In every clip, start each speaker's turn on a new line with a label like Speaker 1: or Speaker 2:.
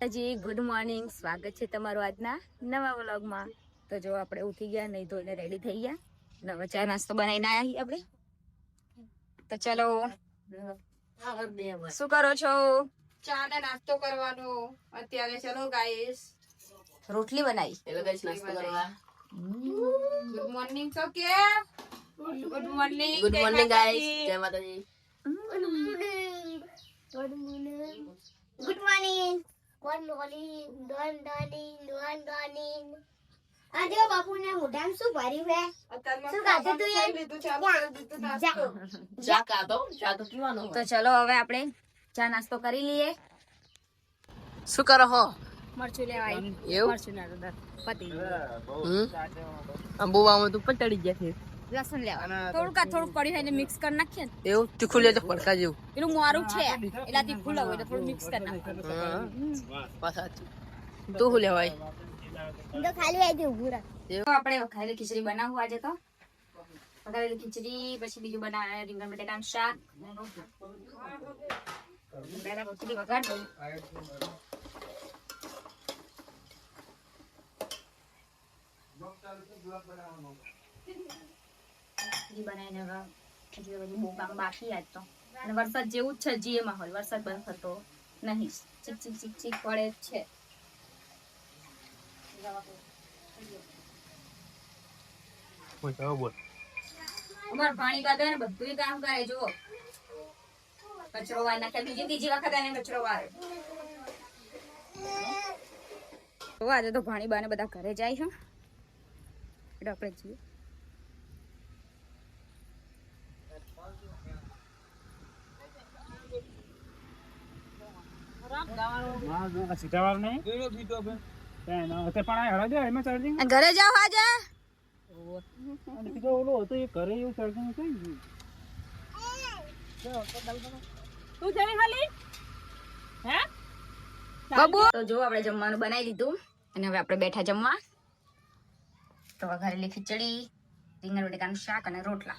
Speaker 1: જી good morning સ્વાગત છે તમારું આજના નવા વ્લોગમાં તો જો આપણે ઉઠી ગયા નહીં ધોઈને રેડી થઈ ગયા. નવો ચા નાસ્તો બનાવીને આવ્યા છીએ આપણે. તો ચલો શું કરો છો?
Speaker 2: ચા ને નાસ્તો કરવાનો. અત્યારે ચલો ગાઈસ
Speaker 1: રોટલી બનાવી.
Speaker 2: ગુડ મોર્નિંગ તો કે? Good morning
Speaker 3: good morning guys Jai Mataji.
Speaker 4: Good morning good morning. આ જો મોઢામાં શું ભર્યું શું ખાધું તું યાર?
Speaker 2: લીધું ચાલુ કરી દીધું નાસ્તો.
Speaker 3: ચા કાતો ચા તો પીવાનો
Speaker 1: તો ચલો હવે આપણે ચા નાસ્તો કરી લઈએ.
Speaker 3: શું કરો હો?
Speaker 1: મરચું લેવાય
Speaker 3: એવું?
Speaker 1: મરચું ના પતી
Speaker 3: હમ? અંબુવામાં તું પણ ચડી ગયા છે.
Speaker 1: લસણ લેવા. થોડુંક થોડુંક પડ્યું હોય મિક્સ કરી નાખીએ ને.
Speaker 3: એવું? તીખું લેજો પડકા જેવું.
Speaker 1: પેલું મોરું છે એટલે તીખું લાવું એટલે થોડું મિક્સ કરી
Speaker 3: સાચું. તું શું લેવાય?
Speaker 4: તો ખાલી આવી ઉભું રાખ
Speaker 1: આપણે વઘારેલી ખીચડી બનાવવું આજે તો. વઘારેલી ખીચડી પછી બીજું બનાવે રીંગણ બટેટાનું શાક. પહેલા ખીચડી વઘાર દઉં ખીચડી બનાવીને હવે બનાવીને એટલે બધું બહુ કામ બાકી આજ તો. અને વરસાદ જેવું જ છે જે માહોલ વરસાદ બંધ થતો નહીં. ચીક ચીક ચીક ચીક પડે જ છે. અમાર પાણી કાઢે ને બધું કામ કરે જુઓ. કચરો વાર નાખે બીજી ત્રીજી વખત એને કચરો વાર. તો આજે તો ભાણી બાને બધા ઘરે જાય છે. એટલે આપણે જઈએ. ઘરે જાઓ આજે બાબુ? તો જો આપણે જમવાનું બનાવી લીધું અને હવે આપણે બેઠા જમવા. તો ઘરેલી ખીચડી રીંગણ બટેકાનું શાક અને રોટલા.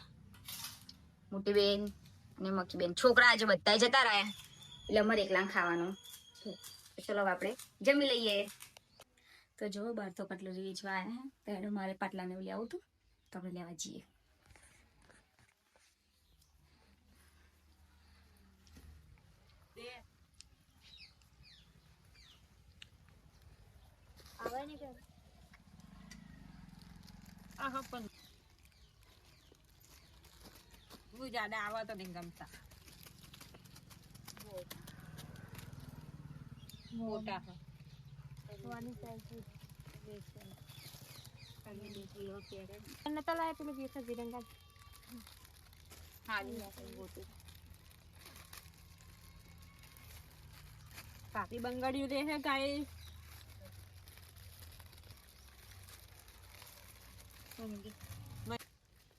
Speaker 1: મોટી બેન અને મક્કી બેન. છોકરા આજે બધા જતા રહ્યા. એટલે અમારે એકલા ખાવાનું. ચલો આપણે જમી લઈએ. તો જો બહાર તો કટલરી વેચવા આવ્યા તો એનો મારે પાટલાને એવું લેવું હતું. તો આપણે લેવા જઈએ.
Speaker 2: જાડા આવા તો નહીં ગમતા. મોટા.
Speaker 4: નતા લાયા પેલું બેસા વિરંગા
Speaker 2: કાપી બંગાડ્યું રે હે ગાય.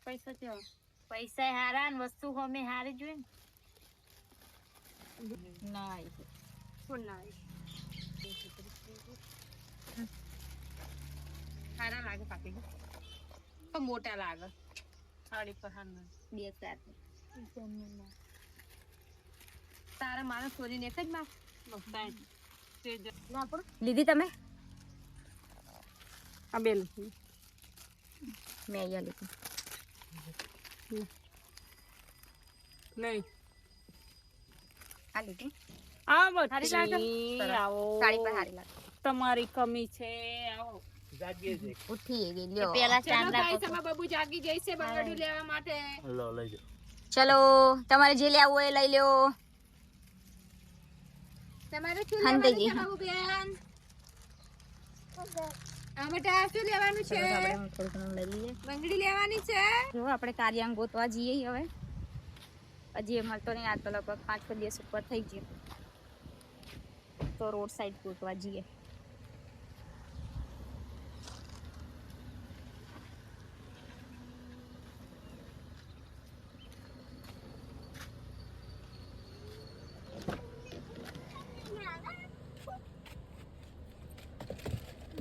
Speaker 2: પૈસા છે
Speaker 4: પૈસા હારા ને વસ્તુ હોમે હારી જોઈએ ને.
Speaker 1: ના
Speaker 2: કોણ લાવે સારા લાગે પાકી. પણ મોટા લાગે. સાડી પર
Speaker 1: બે સાથે
Speaker 2: તારા માણસ છોરીને એક જ માં
Speaker 1: લીધી તમે?
Speaker 2: આ બેન
Speaker 1: મેં અહીંયા લીધી.
Speaker 2: નહીં.
Speaker 1: આ લીધી.
Speaker 2: આ બધી. આવો.
Speaker 1: સાડી પર સારી લાગે.
Speaker 2: તમારી કમી છે આવો.
Speaker 1: ઉઠી ગઈ લ્યો.
Speaker 4: પેલા
Speaker 2: ચલો ગાઈસ અમે બાબુ જાગી જઈશે બંગાડું લેવા માટે.
Speaker 1: ચલો તમારે જે લેવું હોય લઈ લ્યો.
Speaker 2: તમારે શું લેવાનું છે બાબુ બેન? લેવાનું છે? બંગડી લેવાની છે?
Speaker 1: જો આપણે કાર્યાંગ ગોતવા જઈએ હવે. હજી એ મળતો નહીં આ તો લગભગ પાંચ છ દિવસ ઉપર થઈ ગયું. તો રોડ સાઈડ કૂટવા જઈએ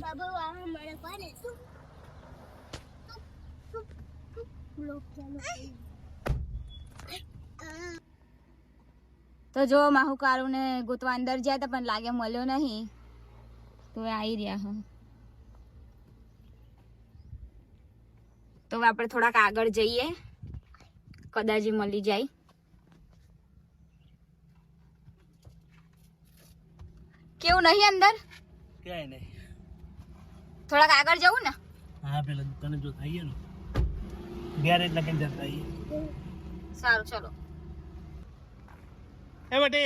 Speaker 4: બાબા આવા મળે લોક શું બ્લોક
Speaker 1: તો જો માહુકારું ને ગોતવા અંદર ગયા હતા પણ લાગે મળ્યો નહીં. તો આવી રહ્યા હા. તો આપણે થોડાક આગળ જઈએ. કદાચ મળી જાય. કેવું નહીં અંદર?
Speaker 5: ક્યાંય નહીં.
Speaker 1: થોડાક આગળ જવું ને?
Speaker 5: હા પેલા તને જો થઈએ ને. ગેરેજ લગન જતા
Speaker 1: સારું ચલો.
Speaker 5: એ બટે.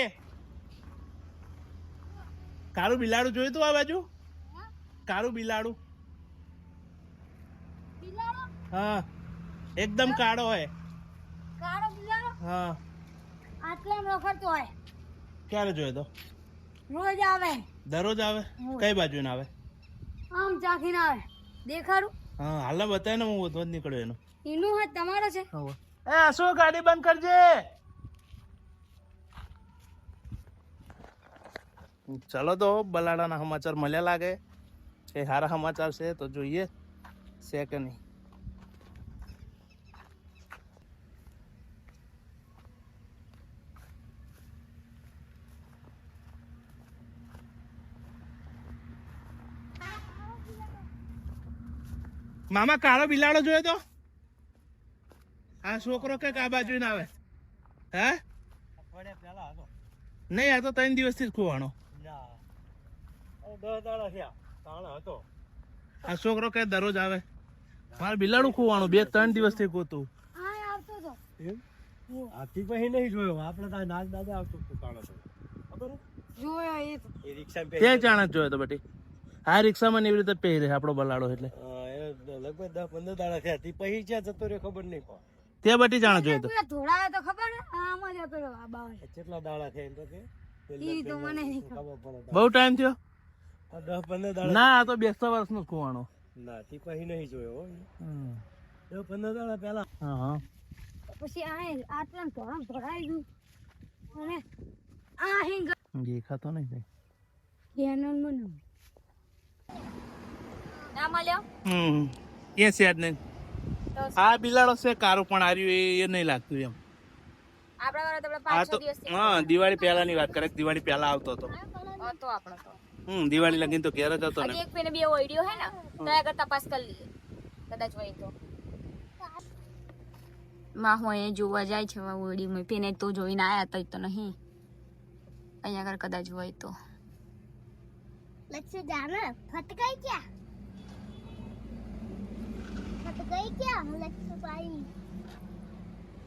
Speaker 5: કાળું બિલાડું જોયું તું આ બાજુ? કાળું બિલાડું. હા એકદમ કાળો હોય.
Speaker 4: કાળો બિલાડો?
Speaker 5: હા.
Speaker 4: આટલા રખડતો હોય.
Speaker 5: ક્યારે જોયો તો?
Speaker 4: રોજ આવે.
Speaker 5: દરરોજ આવે? કઈ બાજુ ને આવે?
Speaker 4: આમ ચાખીને આવે. દેખાડું?
Speaker 5: હા હાલ બતાય ને હું જ નીકળ્યો એનો.
Speaker 4: એનું હાથ તમારો છે.
Speaker 5: એ શું ગાડી બંધ કરજે? ચલો તો બલાડાના સમાચાર મળ્યા લાગે એ સારા સમાચાર છે તો જોઈએ છે કે નહીં મામા કાળો બિલાડો જોયો તો આ છોકરો કે આ બાજુ ના આવે હે નહીં આ તો ત્રણ દિવસથી જ ખોવાનો આ છોકરો કે દરરોજ આવે? મારે બિલાડું ખોવાનું બે ત્રણ દિવસથી
Speaker 4: ખોતું
Speaker 6: આથી પછી નહીં જોયો. આપણે તો નાગ દાદા આવતો તો
Speaker 4: તો.
Speaker 5: જોયો. તો બેટી? રિક્ષામાં એવી રીતે પહેરે આપણો બલાડો એટલે.
Speaker 6: લગભગ દસ પંદર દાડા થયા. તે પછી જ્યાં જતો રહ્યો ખબર નહીં પણ.
Speaker 5: ત્યાં બટી ચાણસ જોયો તો.
Speaker 4: તો ખબર આમ જ હતો
Speaker 6: કેટલા દાડા થયા તો કે?
Speaker 4: ઈ તો મને ખબર
Speaker 6: ખબર પડે
Speaker 5: બહુ ટાઈમ થયો?
Speaker 6: દસ પંદર દાડા
Speaker 5: ના આ તો બેસતા વર્ષ નો ખોવાનો.
Speaker 6: ના તે પછી નહીં જોયો દસ પંદર દાડા પેલા
Speaker 5: હા હા.
Speaker 4: પછી આ આટલા ધોળા ભરાઈ ગયું. અને આ હિંગ
Speaker 5: દેખાતો નહીં કઈ.
Speaker 4: ધ્યાન મને
Speaker 1: ના મળ્યો?
Speaker 5: હમ. એ સેડ નહીં. આ બિલાડો છે કારું પણ આર્યું એ એ નહીં લાગતું એમ
Speaker 1: આપણા વાળા તો આપણે
Speaker 5: આ તો હા દિવાળી પહેલાની વાત કરે દિવાળી પહેલા આવતો હતો
Speaker 1: હતો આપણો તો.
Speaker 5: હમ દિવાળી લગીને તો ઘેર જ હતો ને.
Speaker 1: એક પેને બે ઓઈડિયો હે ને તો આગળ તપાસ કરી લઈએ કદાચ હોય તો. માં હું અહીંયા જોવા જાય છે ઓઈડીમાં પેને તો જોઈને આયા તો તો નહીં. અહીંયા આગળ કદાચ હોય તો.
Speaker 4: લચ્છુ જાને ફટકાઈ ક્યાં ફટકાઈ ગઈ ક્યાં લચ્છુ પાઈ.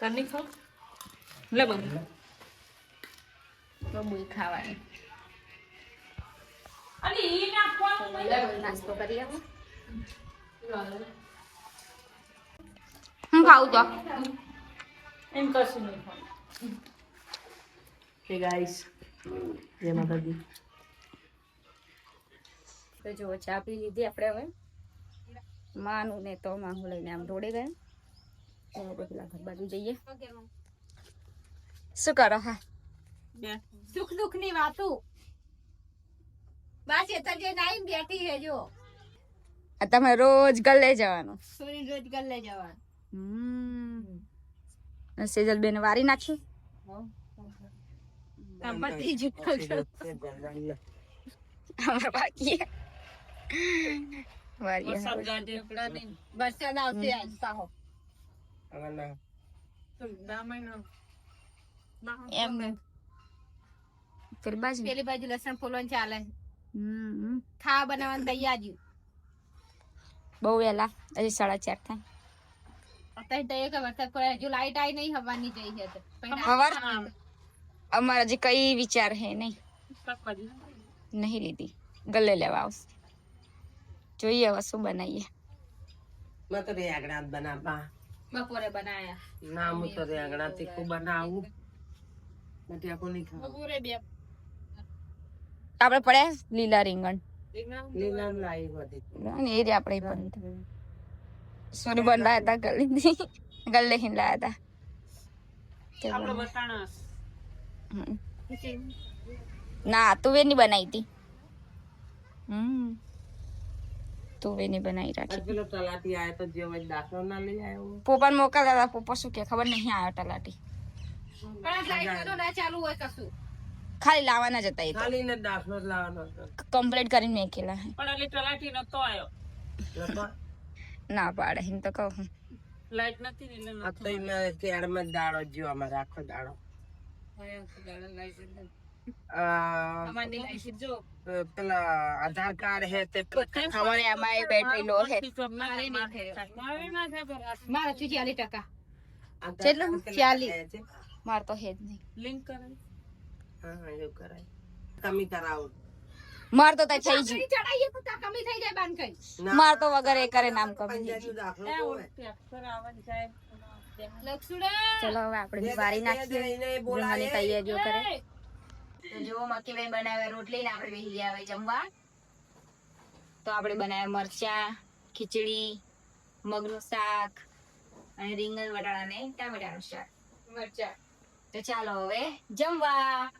Speaker 2: કરની ખાવ લે
Speaker 1: ખાવાની.
Speaker 2: ઈ
Speaker 1: નાસ્તો કરી આવો હું. ખાઉં તો.
Speaker 2: એમ કશું નહીં ખાવું
Speaker 3: હે ગાઈસ જય માતાજી.
Speaker 1: તો જો ચા પી લીધી આપણે હવે. માનું ને તો માહુ લઈને આમ રોડે ગયા. તો આપણે ઘર બાજુ જઈએ. શું કરો હા?
Speaker 2: સુખ દુઃખની વાતું. બસ એ તો જે નાઈ બેઠી છે જો
Speaker 1: તમે રોજ ગલ્લે જવાનું.
Speaker 2: સોની રોજ ગલ્લે જવા
Speaker 1: હમ. સેજલ બેન વારી નાખી. બાકી. વારી
Speaker 2: વરસાદ ગાંઠે પડા નહીં વરસાદ આવશે આજ સાહો
Speaker 1: એમ પેલી બાજુ
Speaker 2: પેલી બાજુ લસણ ફોલવાનું ચાલે
Speaker 1: હમ
Speaker 2: ખાવા બનાવવાની તૈયારી
Speaker 1: બહુ વહેલા હજી સાડા ચાર થાય
Speaker 2: અત્યારે તો એક વરસાદ પડે હજુ લાઈટ આવી નહીં હવાની જઈ છે તો. પછી
Speaker 1: હવાર અમારા હજી કઈ વિચાર હે નહીં નહીં લીધી ગલ્લે લેવા આવશે જોઈએ હવે શું બનાવીએ.
Speaker 3: મેં તો રેગણા બનાવવા.
Speaker 2: બપોરે બનાયા.
Speaker 3: ના હું તો રેગણા તીખું બનાવું.
Speaker 2: બપોરે બે.
Speaker 1: આપણે પડ્યા લીલા રીંગણ.
Speaker 3: લીલા લાવી બધી.
Speaker 1: એ જ આપણે પણ સોની બન લાયા હતા ગલી ગલ્લે હિન લાયા હતા.
Speaker 2: આપણે વટાણા.
Speaker 1: ના તુવેરની બનાવી હતી. હમ. તુવેરની બનાવી રાખી.
Speaker 3: પેલો તલાટી આયો તો જે વળી દાખલો ના લઈ આવ્યો
Speaker 1: પોપાને મોકલતા હતા પોપા શું કે ખબર નહીં આવ્યો તલાટી.
Speaker 2: કણા લાઈટ તો ના ચાલુ હોય કશું.
Speaker 1: ખાલી લાવવાના જતા એ
Speaker 3: ખાલી ને દાખલો જ લાવવાનો
Speaker 1: કમ્પ્લીટ કરીને મેકેલા
Speaker 2: પણ એટલે તલાટી નતો આવ્યો
Speaker 1: ના પાડે એમ તો કહું
Speaker 2: લાઈટ નથી ને એટલે
Speaker 3: આ તો એમાં કેળમાં દાડો જ્યો અમારે આખો દાડો.
Speaker 2: લાઈટ
Speaker 3: પેલા આધાર કાર્ડ હે તે
Speaker 1: અમારે આમાં બેટરી લો હે.
Speaker 2: મારે નહીં થયો મારે ના થાય પર મારે છું ચાલીસ ટકા.
Speaker 1: કેટલું? ચાલીસ. માર તો હે જ નહીં.
Speaker 2: લિંક કરે
Speaker 3: હા એવું કરાય. તમે કરાવો.
Speaker 1: માર તો તઈ થઈ ગયું.
Speaker 2: ચડાઈએ તો તા કમી થઈ જાય બાન કઈ
Speaker 1: માર તો વગર એ કરે નામ કમી થઈ
Speaker 2: લક્ષુડા!
Speaker 1: ચલો હવે આપણે વારી નાખીએ. જમવાની તૈયારીઓ કરે. તો જો મક્કીભાઈ બનાવે રોટલી ને આપણે બેસી ગયા જમવા. તો આપણે બનાવ્યા મરચા ખીચડી મગનું શાક અને રીંગણ વટાણા ને ટામેટાનું શાક.
Speaker 2: મરચા.
Speaker 1: તો ચાલો હવે જમવા.